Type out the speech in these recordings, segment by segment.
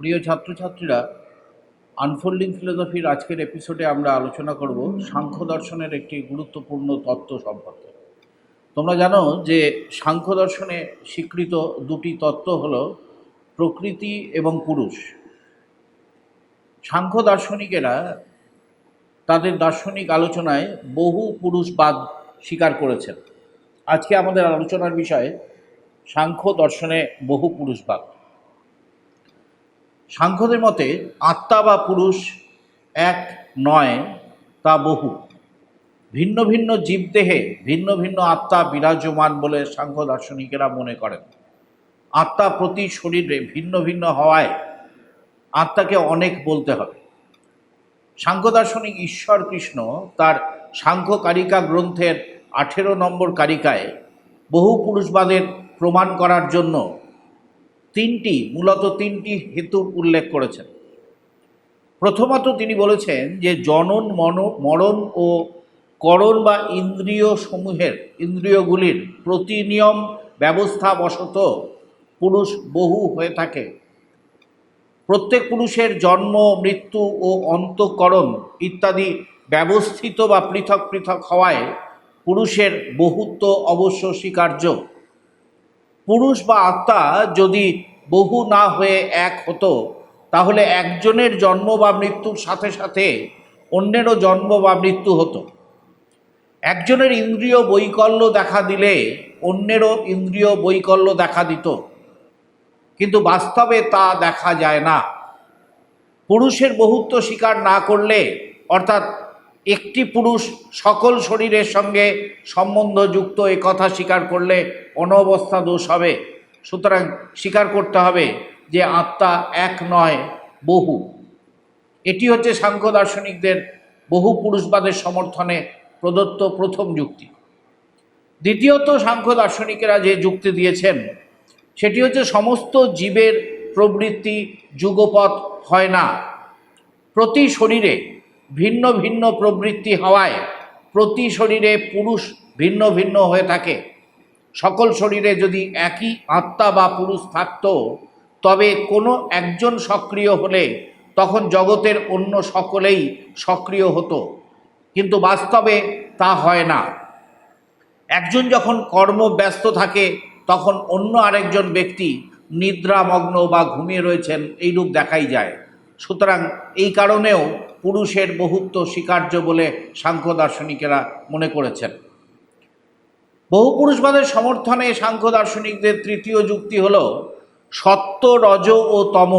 প্রিয় ছাত্রছাত্রীরা আনফোল্ডিং ফিলোসফির আজকের এপিসোডে আমরা আলোচনা করব সাংখ্য দর্শনের একটি গুরুত্বপূর্ণ তত্ত্ব সম্পর্কে। তোমরা জানো যে সাংখ্য দর্শনে স্বীকৃত দুটি তত্ত্ব হলো প্রকৃতি এবং পুরুষ। সাংখ্য দার্শনিকেরা তাদের দার্শনিক আলোচনায় বহু পুরুষবাদ স্বীকার করেছেন। আজকে আমাদের আলোচনার বিষয় সাংখ্য দর্শনে বহু পুরুষবাদ সাংখ্যদের মতে আত্মা বা পুরুষ এক নয় তা বহু। ভিন্ন ভিন্ন জীবদেহে ভিন্ন ভিন্ন আত্মা বিরাজমান বলে সাংখ্য দার্শনিকেরা মনে করেন। আত্মা প্রতি শরীরে ভিন্ন ভিন্ন হওয়ায় আত্মাকে অনেক বলতে হবে। সাংখ্য দার্শনিক ঈশ্বর কৃষ্ণ তার সাংখ্য কারিকা গ্রন্থের আঠেরো নম্বর কারিকায় বহু পুরুষবাদের প্রমাণ করার জন্য তিনটি, মূলত তিনটি হেতুর উল্লেখ করেছেন। প্রথমত তিনি বলেছেন যে জনন, মন, মরণ ও করণ বা ইন্দ্রিয় সমূহের, ইন্দ্রিয়গুলির প্রতিনিয়ম ব্যবস্থাবশত পুরুষ বহু হয়ে থাকে। প্রত্যেক পুরুষের জন্ম, মৃত্যু ও অন্তঃকরণ ইত্যাদি ব্যবস্থিত বা পৃথক পৃথক হওয়ায় পুরুষের বহুত্ব অবশ্য স্বীকার্য। পুরুষ বা আত্মা যদি বহু না হয়ে এক হতো, তাহলে একজনের জন্ম বা মৃত্যুর সাথে সাথে অন্যেরও জন্ম বা মৃত্যু হতো। একজনের ইন্দ্রিয় বৈকল্য দেখা দিলে অন্যেরও ইন্দ্রিয় বৈকল্য দেখা দিত। কিন্তু বাস্তবে তা দেখা যায় না। পুরুষের বহুত্ব স্বীকার না করলে, অর্থাৎ একটি পুরুষ সকল শরীরের সঙ্গে সম্বন্ধযুক্ত এ কথা স্বীকার করলে অনবস্থা দোষ হবে। সুতরাং স্বীকার করতে হবে যে আত্মা এক নয়, বহু। এটি হচ্ছে সাংখ্য দার্শনিকদের বহু পুরুষবাদের সমর্থনে প্রদত্ত প্রথম যুক্তি। দ্বিতীয়ত সাংখ্য দার্শনিকেরা যে যুক্তি দিয়েছেন, সেটি হচ্ছে সমস্ত জীবের প্রবৃত্তি যুগপথ হয় না। প্রতি শরীরে ভিন্ন ভিন্ন প্রবৃত্তি হওয়ায় প্রতি শরীরে পুরুষ ভিন্ন ভিন্ন হয়ে থাকে। সকল শরীরে যদি একই আত্মা বা পুরুষ থাকত, তবে কোনো একজন সক্রিয় হলে তখন জগতের অন্য সকলেই সক্রিয় হতো। কিন্তু বাস্তবে তা হয় না। একজন যখন কর্ম ব্যস্ত থাকে, তখন অন্য আরেকজন ব্যক্তি নিদ্রামগ্ন বা ঘুমিয়ে রয়েছেন, এইরূপ দেখাই যায়। সুতরাং এই কারণেও পুরুষের বহুত্ব স্বীকার্য বলে সাংখ্য দার্শনিকেরা মনে করেছেন। বহু পুরুষবাদের সমর্থনে সাংখ্য দার্শনিকদের তৃতীয় যুক্তি হল, সত্য, রজ ও তম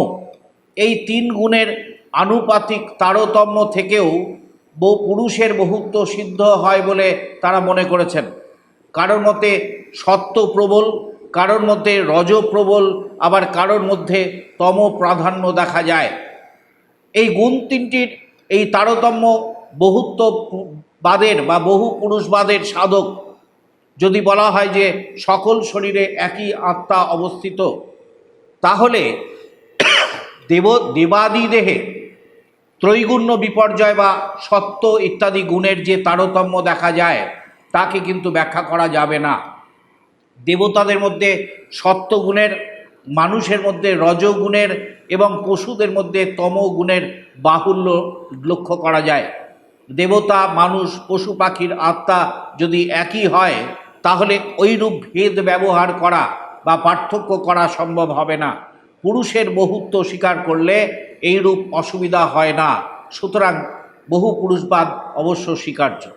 এই তিন গুণের আনুপাতিক তারতম্য থেকেও বহু পুরুষের বহুত্ব সিদ্ধ হয় বলে তারা মনে করেছেন। কারোর মতে সত্য প্রবল, কারোর মধ্যে রজ প্রবল, আবার কারোর মধ্যে তম প্রাধান্য দেখা যায়। এই গুণ তিনটির এই তারতম্য বহুত্ববাদের বা বহু পুরুষবাদের সাধক। যদি বলা হয় যে সকল শরীরে একই আত্মা অবস্থিত, তাহলে দেব দেবাদি দেহে ত্রৈগুণ্য বিপর্যয় বা সত্য ইত্যাদি গুণের যে তারতম্য দেখা যায়, তাকে কিন্তু ব্যাখ্যা করা যাবে না। দেবতাদের মধ্যে সত্য গুণের মানুষের মধ্যে রজগুণের এবং পশুদের মধ্যে তম গুণের বাহুল্য লক্ষ্য করা যায়। দেবতা, মানুষ, পশু পাখির আত্মা যদি একই হয়, তাহলে ঐরূপ ভেদ ব্যবহার করা বা পার্থক্য করা সম্ভব হবে না। পুরুষের বহুত্ব স্বীকার করলে এইরূপ অসুবিধা হয় না। সুতরাং বহু পুরুষবাদ অবশ্য স্বীকার্য।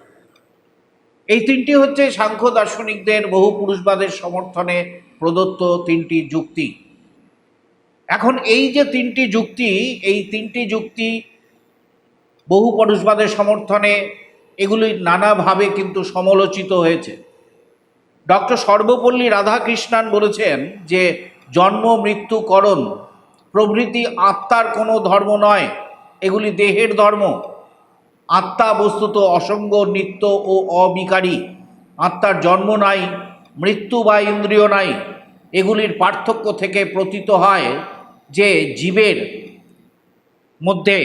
এই তিনটি হচ্ছে সাংখ্য দার্শনিকদের বহু পুরুষবাদের সমর্থনে প্রদত্ত তিনটি যুক্তি। এখন এই যে তিনটি যুক্তি, এই তিনটি যুক্তি বহু পুরুষবাদের সমর্থনে এগুলি নানাভাবে কিন্তু সমালোচিত হয়েছে। ডক্টর সর্বপল্লী রাধাকৃষ্ণান বলেছেন যে, জন্ম, মৃত্যু, করণ প্রভৃতি আত্মার কোনো ধর্ম নয়, এগুলি দেহের ধর্ম। আত্মা বস্তুত অসঙ্গ, নিত্য ও অবিকারী। আত্মার জন্ম নাই, মৃত্যু বা ইন্দ্রিয় নাই, এগুলির পার্থক্য থেকে প্রতীত হয় যে জীবের মধ্যে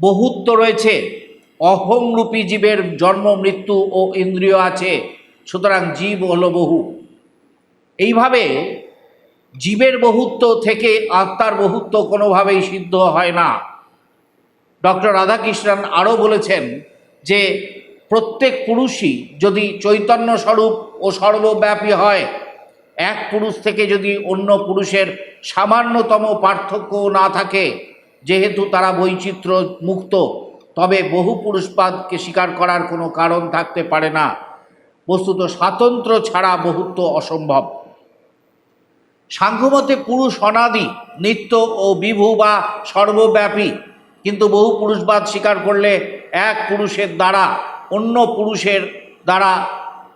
বহুত্ব রয়েছে, অহংরূপী জীবের জন্ম, মৃত্যু ও ইন্দ্রিয় আছে, সুতরাং জীব হলো বহু। এইভাবে জীবের বহুত্ব থেকে আত্মার বহুত্ব কোনোভাবেই সিদ্ধ হয় না। ডক্টর রাধাকৃষ্ণন আরও বলেছেন যে, প্রত্যেক পুরুষই যদি চৈতন্য স্বরূপ ও সর্বব্যাপী হয় এক পুরুষ থেকে যদি অন্য পুরুষের সামান্যতম পার্থক্য না থাকে, যেহেতু তারা বৈচিত্র্য মুক্ত তবে বহু পুরুষপাদকে স্বীকার করার কোনো কারণ থাকতে পারে না। বস্তুত স্বাতন্ত্র ছাড়া বহুত্ব অসম্ভব। সাংঘমতে পুরুষ অনাদি, নিত্য ও বিভু বা সর্বব্যাপী, কিন্তু বহু পুরুষবাদ স্বীকার করলে এক পুরুষের দ্বারা, অন্য পুরুষের দ্বারা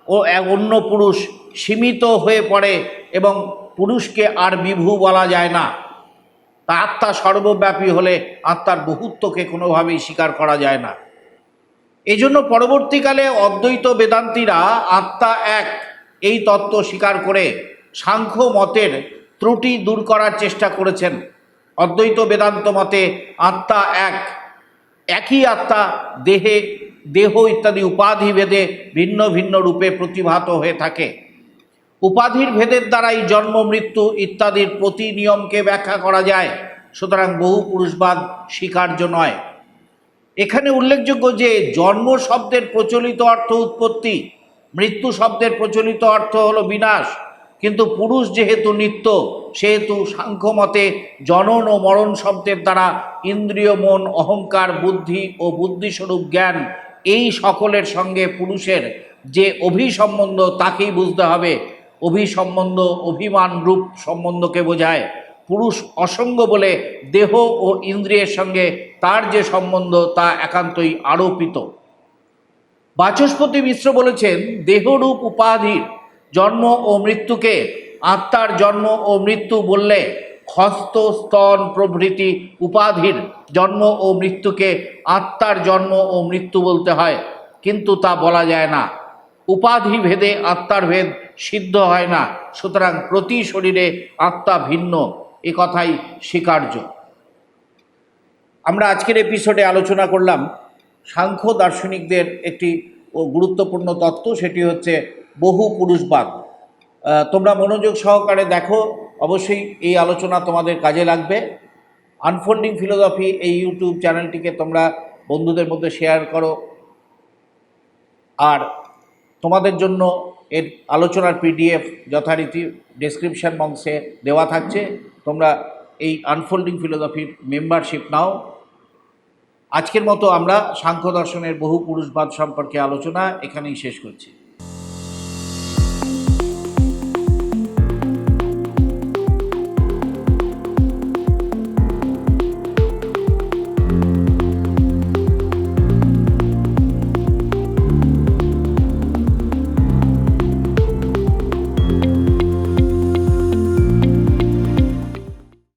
ও অন্য পুরুষ সীমিত হয়ে পড়ে এবং পুরুষকে আর বিভু বলা যায় না। তা আত্মা সর্বব্যাপী হলে আত্মার বহুত্বকে কোনোভাবেই স্বীকার করা যায় না। এই জন্য পরবর্তীকালে অদ্বৈত বেদান্তীরা আত্মা এক এই তত্ত্ব স্বীকার করে সাংখ্য মতের ত্রুটি দূর করার চেষ্টা করেছেন। অদ্বৈত বেদান্ত মতে আত্মা এক, একই আত্মা দেহে, দেহ ইত্যাদি উপাধি ভেদে ভিন্ন ভিন্ন রূপে প্রতিভাত হয়ে থাকে। উপাধির ভেদের দ্বারাই জন্ম, মৃত্যু ইত্যাদির প্রতি নিয়মকে ব্যাখ্যা করা যায়। সুতরাং বহু পুরুষবাদ স্বীকার্য নয়। এখানে উল্লেখযোগ্য যে জন্ম শব্দের প্রচলিত অর্থ উৎপত্তি, মৃত্যু শব্দের প্রচলিত অর্থ হলো বিনাশ। কিন্তু পুরুষ যেহেতু নিত্য, সেহেতু সাংখ্যমতে জনন ও মরণ শব্দের দ্বারা ইন্দ্রিয়, মন, অহংকার, বুদ্ধি ও বুদ্ধিস্বরূপ জ্ঞান এই সকলের সঙ্গে পুরুষের যে অভিসম্বন্ধ তাকেই বুঝতে হবে। অভিসম্বন্ধ, অভিমান রূপ সম্বন্ধকে বোঝায়। পুরুষ অসঙ্গ বলে দেহ ও ইন্দ্রিয়ের সঙ্গে তার যে সম্বন্ধ, তা একান্তই আরোপিত। বাচস্পতি মিশ্র বলেছেন, দেহরূপ উপাধির জন্ম ও মৃত্যুকে আত্মার জন্ম ও মৃত্যু বললে হস্ত স্তন প্রভৃতি উপাধির জন্ম ও মৃত্যুকে আত্মার জন্ম ও মৃত্যু বলতে হয়, কিন্তু তা বলা যায় না। উপাধি ভেদে আত্মার ভেদ সিদ্ধ হয় না। সুতরাং প্রতি শরীরে আত্মা ভিন্ন, এ কথাই স্বীকার্য। আমরা আজকের এপিসোডে আলোচনা করলাম সাংখ্য দার্শনিকদের একটি গুরুত্বপূর্ণ তত্ত্ব, সেটি হচ্ছে বহু পুরুষবাদ। তোমরা মনোযোগ সহকারে দেখো, অবশ্যই এই আলোচনা তোমাদের কাজে লাগবে। আনফোল্ডিং ফিলোসফি এই ইউটিউব চ্যানেলটিকে তোমরা বন্ধুদের মধ্যে শেয়ার করো। আর তোমাদের জন্য এর আলোচনার পিডিএফ যথারীতি ডেসক্রিপশন বক্সে দেওয়া থাকছে। তোমরা এই আনফোল্ডিং ফিলোসফির মেম্বারশিপ নাও। আজকের মতো আমরা সাংখ্য দর্শনের বহু পুরুষবাদ সম্পর্কে আলোচনা এখানেই শেষ করছি।